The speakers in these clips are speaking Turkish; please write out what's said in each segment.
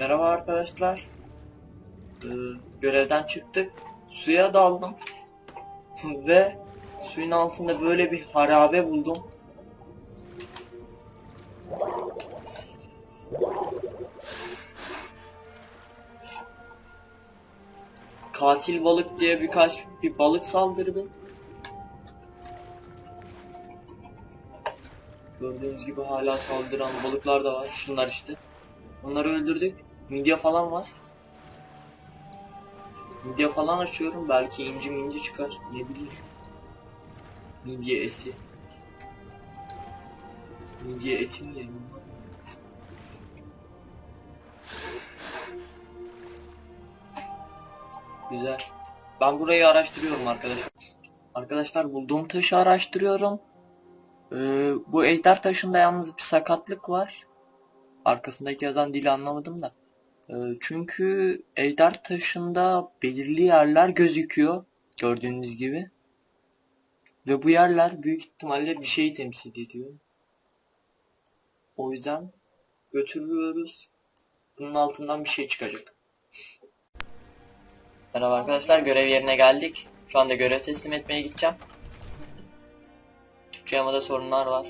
Merhaba arkadaşlar. Ee, görevden çıktık. Suya daldım. Ve suyun altında böyle bir harabe buldum. Katil balık diye birkaç bir balık saldırdı. Gördüğünüz gibi hala saldıran balıklar da var. Şunlar işte. Onları öldürdük. Midye falan var. Midye falan açıyorum. Belki inci minci çıkar. Ne bileyim. Midye eti. Midye eti mi yiyelim? Güzel. Ben burayı araştırıyorum arkadaşlar. Arkadaşlar bulduğum taşı araştırıyorum. Ee, bu ejder taşında yalnız bir sakatlık var. Arkasındaki yazan dili anlamadım da. Ee, çünkü ejder taşında belirli yerler gözüküyor. Gördüğünüz gibi. Ve bu yerler büyük ihtimalle bir şeyi temsil ediyor. O yüzden götürüyoruz. Bunun altından bir şey çıkacak. Merhaba arkadaşlar görev yerine geldik. Şu anda görev teslim etmeye gideceğim. Türkçe yamada sorunlar var.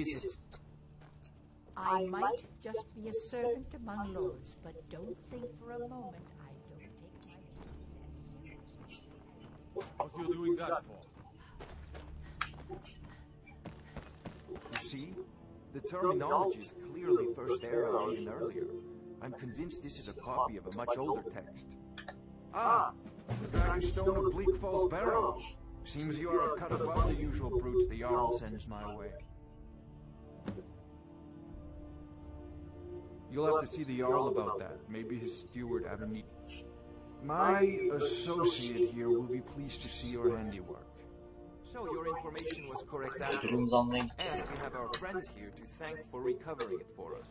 Is it? I might just be a servant among lords, but don't think for a moment I don't take my duties as seriously. What are you doing that for? You see? The terminology is clearly First Era or even earlier. I'm convinced this is a copy of a much older text. Ah! The Dragonstone of Bleak Falls Barrow. Seems you are a cut above the usual brutes the Jarl sends my way. You'll have to see the Jarl about that. Maybe his steward Avamit. My associate here will be pleased to see your handiwork. So your information was correct after all. Durumumuzu almaya gideceğiz. And we have our friend here to thank for recovering it for us.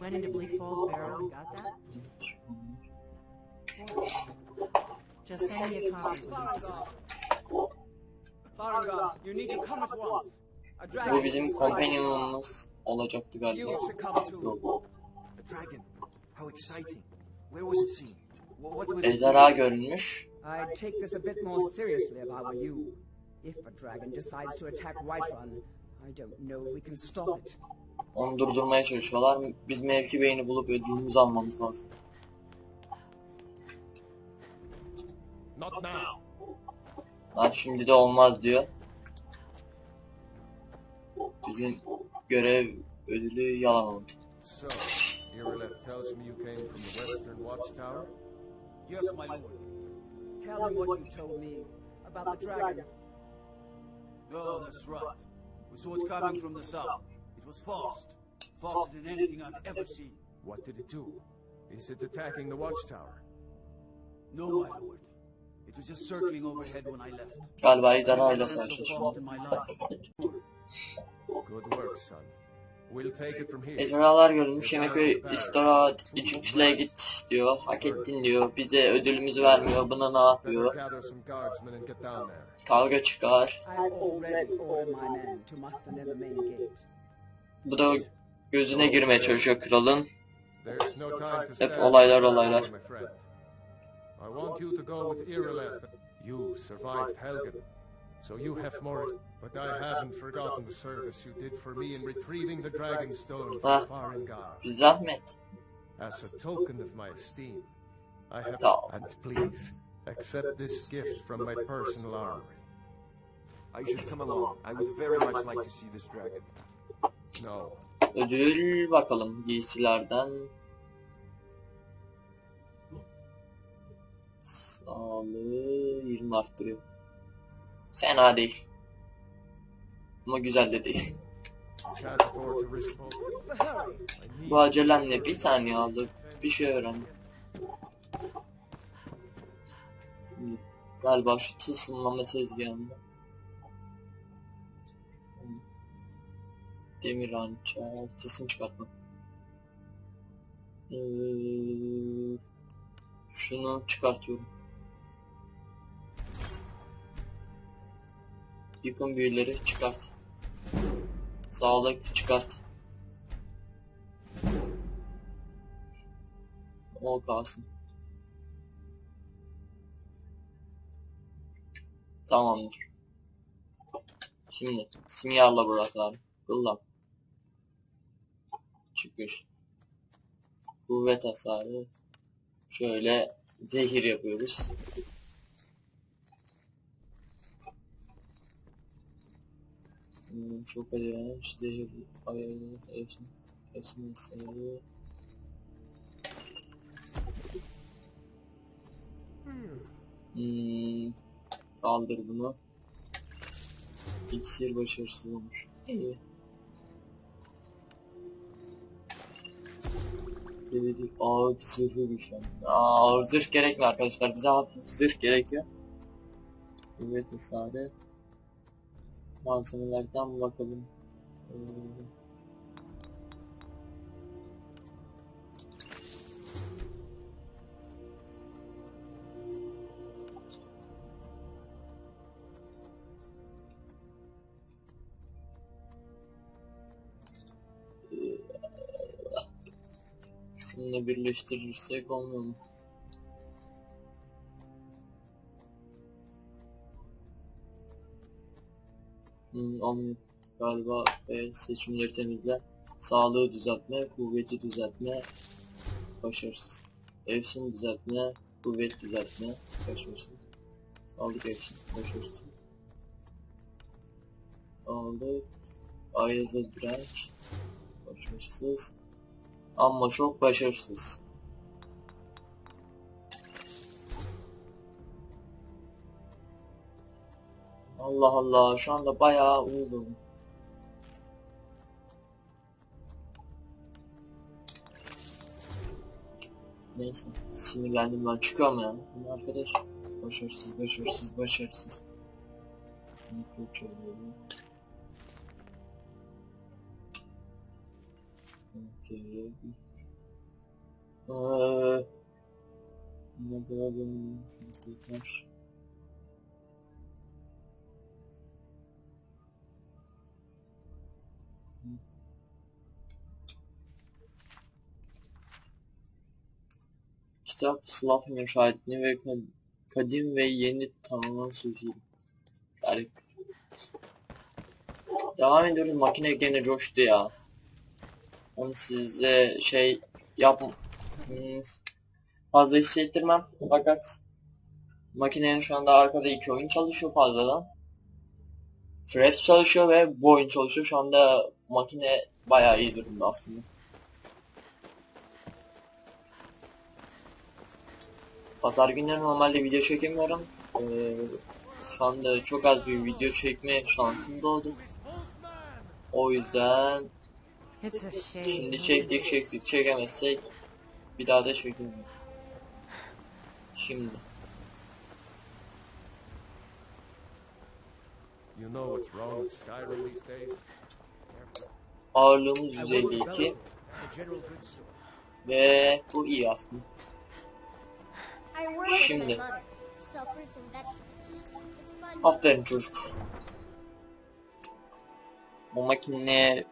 Went into Bleak Falls Barrow and got that? Just send me a copy when you. Farangar, you need to come at once. A dragon Bu bizim is kompanionumuz olacaktı galiba. Yok. Ejderha görünmüş. I'd take this a bit more seriously if I were you. If a dragon decides to attack Whiterun, I don't know if we can stop it. Onu durdurmaya çalışıyorlar. Biz mevki beyni bulup ödülümüzü almamız lazım. Not now. Lan şimdi de olmaz diyor. Bizim görev ödülü yalan oldu. So, Irileth tells me you came from the Western Watchtower? Yes, my lord. Tell him what you told me about the dragon. Oh, that's right. We saw it coming from the south. It was fast. Faster than anything I've ever seen. What did it do? Is it attacking the Watchtower? No, my lord. It was just circling overhead when I left. Galiba ejderha Never ile felt so savaşıyor. fast in my life. Good work, son. We'll take it from here. Ejderhalar görülmüş. Yemeköy istirahat için kişiliğe git diyor. Hak ettin diyor. Bize ödülümüzü vermiyor. Buna ne yapıyor? Kavga çıkar. Bu da gözüne girmeye çalışıyor kralın. Hep olaylar olaylar. my friend. I want you to go with Irileth. You survived Helgen, so you have more. But I haven't forgotten the service you did for me in retrieving the Dragonstone from Farengar. Zahmet. As a token of my esteem, I have. And please, accept this gift from my personal armory. I should come along. I would very much like to see this dragon. No, Ödül bakalım giysilerden. Sağlığı 20 arttırıyor. Fena değil. Ama güzel de değil. Bu acelemle bir saniye aldı. Bir şey öğrendim. Galiba şu tılsımlama tezgahında. Demir hançer, tılsım çıkartma. Ee, Şunu çıkartıyorum. Yıkım büyüleri çıkart. Sağlık çıkart. O kalsın. Tamamdır. Şimdi simya laboratuvarı. Kullan. Çıkış. Kuvvet hasarı. Şöyle zehir yapıyoruz. Hmm, çok acayip zehir ayarını hepsini hepsini sayıyor. Hmm, kaldır bunu. İksir başarısız olmuş. İyi. Dedik ağır zırhı güçlendi. Ağır zırh gerekmiyor arkadaşlar. Bize hafif zırh gerekiyor. Kuvvet hasarı. Malzemelerden bakalım. Ee, birleştirirsek olmuyor mu? Hmm, olmuyor. Galiba e, seçimleri temizle. Sağlığı düzeltme, kuvveti düzeltme, başarısız. Efsun düzeltme, kuvvet düzeltme, başarısız. Sağlık efsun, başarısız. Sağlık, ayıza direnç, başarısız. Ama çok başarısız. Allah Allah şu anda bayağı uyudum. Neyse sinirlendim ben çıkıyorum ya. Bu arkadaş başarısız başarısız başarısız. Ne kadar benim Kitap Slav müşahitini ve kad- kadim ve yeni tanımlar sözü. Garip. Devam ediyoruz. Makine gene coştu ya. Onu size şey yap hmm, fazla hissettirmem fakat makinenin şu anda arkada iki oyun çalışıyor fazladan. Fred çalışıyor ve bu oyun çalışıyor. Şu anda makine bayağı iyi durumda aslında. Pazar günleri normalde video çekemiyorum. Ee, şu anda çok az bir video çekme şansım doğdu. O yüzden shame. Şimdi çektik çektik çekemezsek bir daha da çekilmiyor. Şimdi You know what's wrong with Skyrim these days? ağırlığımız I work for 152 Belleville, the general goods store. ve bu iyi aslında. Fun. Aferin çocuk. Bu makine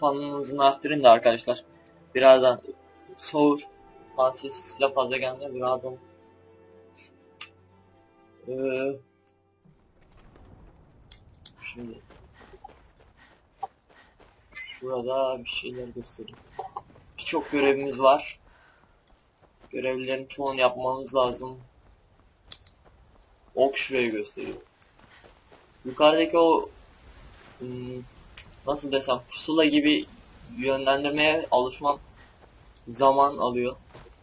fanınızın arttırın da arkadaşlar. Birazdan soğur. Fan sesi size fazla gelmez. Birazdan ee, şimdi şurada bir şeyler göstereyim. Birçok görevimiz var. Görevlerin çoğunu yapmamız lazım. Ok şurayı gösteriyor. Yukarıdaki o hmm, nasıl desem pusula gibi yönlendirmeye alışmam zaman alıyor.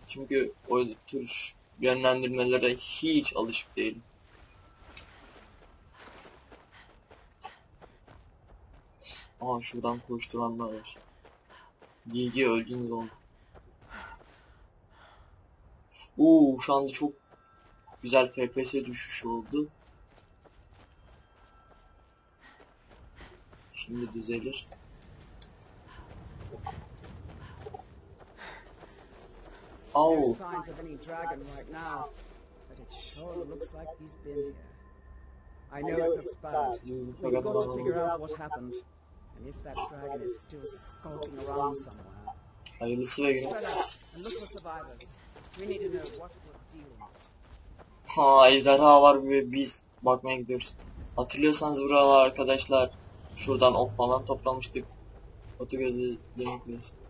Çünkü o tür yönlendirmelere hiç alışık değilim. Aa şuradan koşturanlar var. Gigi öldünüz oldu. Uuu şu anda çok güzel FPS düşüş oldu. Şimdi düzelir. Oh. Signs of any dragon right now, but it sure looks like he's been here. I know it looks bad. We've got to figure out what happened, and if that dragon is still skulking around somewhere. Hayırlısı ve günü. And look for survivors. We need to know what we're dealing with. Ha ejderha var ve biz bakmaya gidiyoruz. Hatırlıyorsanız buralar arkadaşlar şuradan ok falan toplamıştık. Otu gözü demek.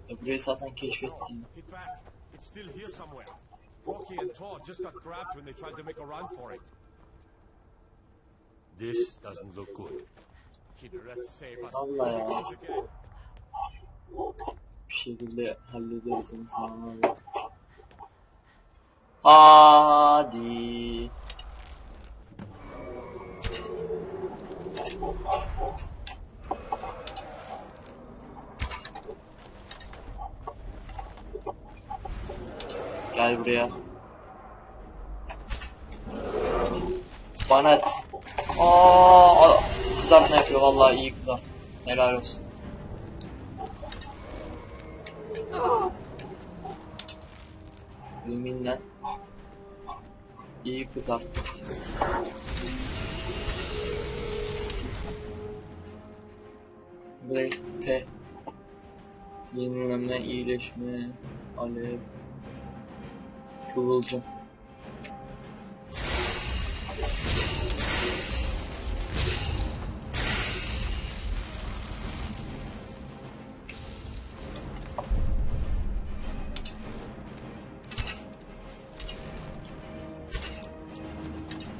Ya burayı zaten keşfettim. Get back. It's still here somewhere. Rocky and Todd just got grabbed when they tried to make a run for it. This doesn't look good. Kinneret save us. Allah ya. Bir şekilde hallederiz insanları. Hadi. Gel buraya. Bana Aa, kızartma yapıyor vallahi iyi kızart. Helal olsun. Yeminle iyi kızarttı. Break, T. Yenileme, iyileşme, alev, kıvılcım.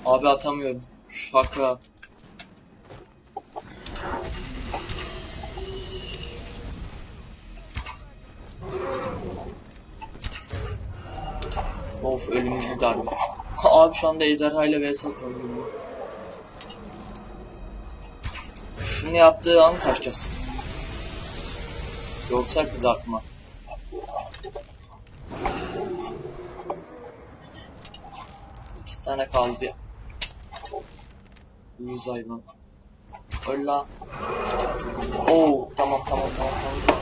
Abi atamıyorum. Şaka. Of ölümcül darbe. Abi şu anda ejderha ile vs atıyorum. Şunu yaptığı an kaçacağız. Yoksa kızartma. İki tane kaldı ya. Uyuz hayvan. Öl. Oo tamam tamam tamam tamam.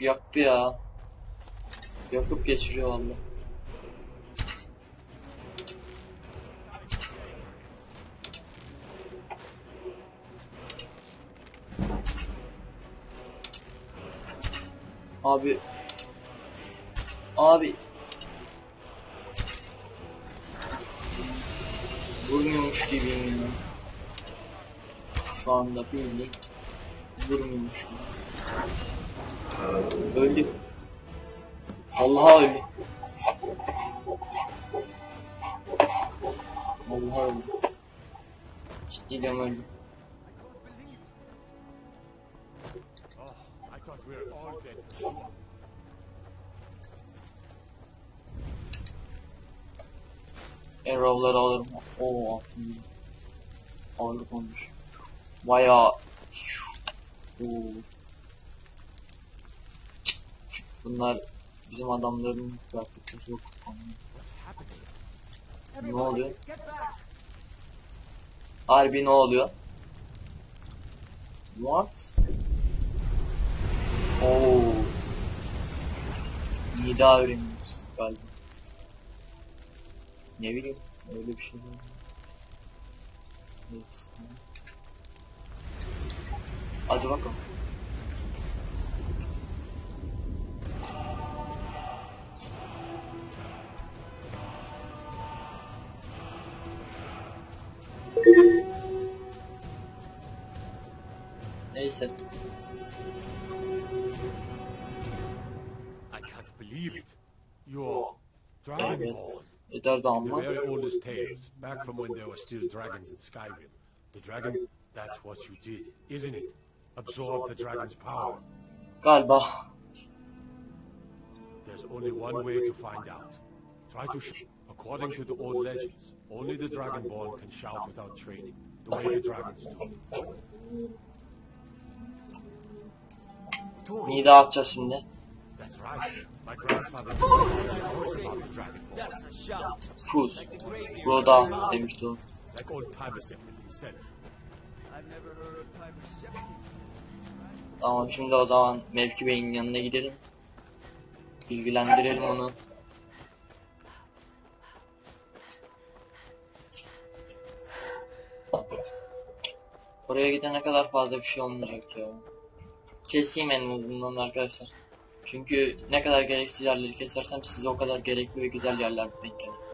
Yaktı ya. Yakıp geçiriyor valla. Abi. Abi. Vurmuyormuş gibiyim ya. Şu anda bildiğin vurmuyormuş gibi. Öldü. Allah'a öldü. Allah'a öldü. Cidden öldü. Arrow'ları alırım. Oo altın. Ağırlık olmuş. Bayağı. Bunlar bizim adamların yaptıkları yok. Ne oluyor? Harbi ne oluyor? What? Oo. Nida öğreniyoruz galiba. Ne bileyim öyle bir şey var. Neyse. Dragonborn. Yeter de The ama. very oldest tales, back from when there were still dragons in Skyrim. The dragon, that's what you did, isn't it? Absorb the dragon's power. Galiba. There's only one way to find out. Try to shout. According to the old legends, only the Dragonborn can shout without training, the way the dragons do. Nida atacağız şimdi. That's right. Fuz. Broda demişti o. Tamam şimdi o zaman Mevki Bey'in yanına gidelim. Bilgilendirelim onu. Oraya gidene kadar fazla bir şey olmayacak ya. Keseyim en azından arkadaşlar. Çünkü ne kadar gereksiz yerleri kesersem size o kadar gerekli ve güzel yerler denk gelir.